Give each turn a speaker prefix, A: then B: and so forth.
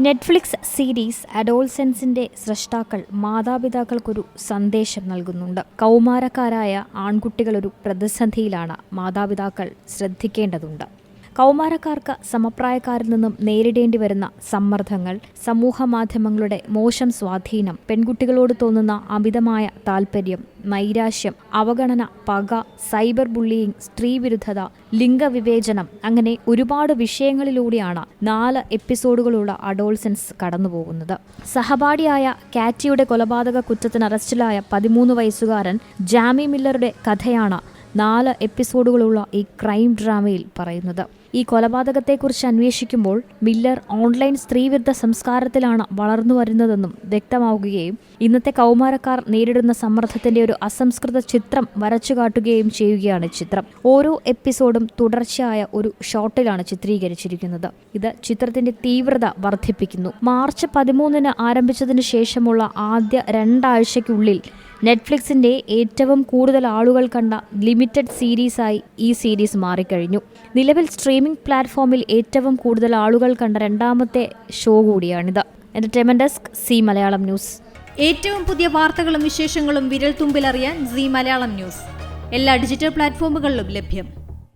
A: Netflix series അഡോൾസെൻസിന്റെ സൃഷ്ടാക്കൾ മാതാപിതാക്കൾക്കൊരു സന്ദേശം നൽകുന്നുണ്ട്. കൗമാരക്കാരായ ആൺകുട്ടികളൊരു പ്രതിസന്ധിയിലാണ് മാതാപിതാക്കൾ ശ്രദ്ധിക്കേണ്ടതുണ്ട്. കൗമാരക്കാർക്ക് സമപ്രായക്കാരിൽ നിന്നും നേരിടേണ്ടി വരുന്ന സമ്മർദ്ദങ്ങൾ സമൂഹ മാധ്യമങ്ങളുടെ മോശം സ്വാധീനം പെൺകുട്ടികളോട് തോന്നുന്ന അമിതമായ താൽപ്പര്യം നൈരാശ്യം അവഗണന പക സൈബർ ബുള്ളിയിങ് സ്ത്രീവിരുദ്ധത ലിംഗവിവേചനം അങ്ങനെ ഒരുപാട് വിഷയങ്ങളിലൂടെയാണ് നാല് എപ്പിസോഡുകളുള്ള അഡോൾസൻസ് കടന്നുപോകുന്നത്. സഹപാഠിയായ കാറ്റിയുടെ കൊലപാതക കുറ്റത്തിന് അറസ്റ്റിലായ പതിമൂന്ന് വയസ്സുകാരൻ ജാമി മില്ലറുടെ കഥയാണ് നാല് എപ്പിസോഡുകളുള്ള ഈ ക്രൈം ഡ്രാമയിൽ പറയുന്നത്. ഈ കൊലപാതകത്തെക്കുറിച്ച് അന്വേഷിക്കുമ്പോൾ മില്ലർ ഓൺലൈൻ സ്ത്രീവിരുദ്ധ സംസ്കാരത്തിലാണ് വളർന്നു വരുന്നതെന്നും വ്യക്തമാവുകയും ഇന്നത്തെ കൗമാരക്കാർ നേരിടുന്ന സമ്മർദ്ദത്തിന്റെ ഒരു അസംസ്കൃത ചിത്രം വരച്ചു കാട്ടുകയും ചെയ്യുകയാണ് ചിത്രം. ഓരോ എപ്പിസോഡും തുടർച്ചയായ ഒരു ഷോട്ടിലാണ് ചിത്രീകരിച്ചിരിക്കുന്നത്. ഇത് ചിത്രത്തിന്റെ തീവ്രത വർദ്ധിപ്പിക്കുന്നു. മാർച്ച് പതിമൂന്നിന് ആരംഭിച്ചതിനു ശേഷമുള്ള ആദ്യ രണ്ടാഴ്ചയ്ക്കുള്ളിൽ നെറ്റ്ഫ്ലിക്സിന്റെ ഏറ്റവും കൂടുതൽ ആളുകൾ കണ്ട ലിമിറ്റഡ് സീരീസായി ഈ സീരീസ് മാറിക്കഴിഞ്ഞു. നിലവിൽ സ്ട്രീമിംഗ് പ്ലാറ്റ്ഫോമിൽ ഏറ്റവും കൂടുതൽ ആളുകൾ കണ്ട രണ്ടാമത്തെ ഷോ കൂടിയാണിത്. Entertainment desk Zee Malayalam news.
B: ഏറ്റവും പുതിയ വാർത്തകളും വിശേഷങ്ങളും വിരൽ തുമ്പിലറിയാൻ സി മലയാളം ന്യൂസ്. എല്ലാ ഡിജിറ്റൽ പ്ലാറ്റ്ഫോമുകളിലും ലഭ്യം.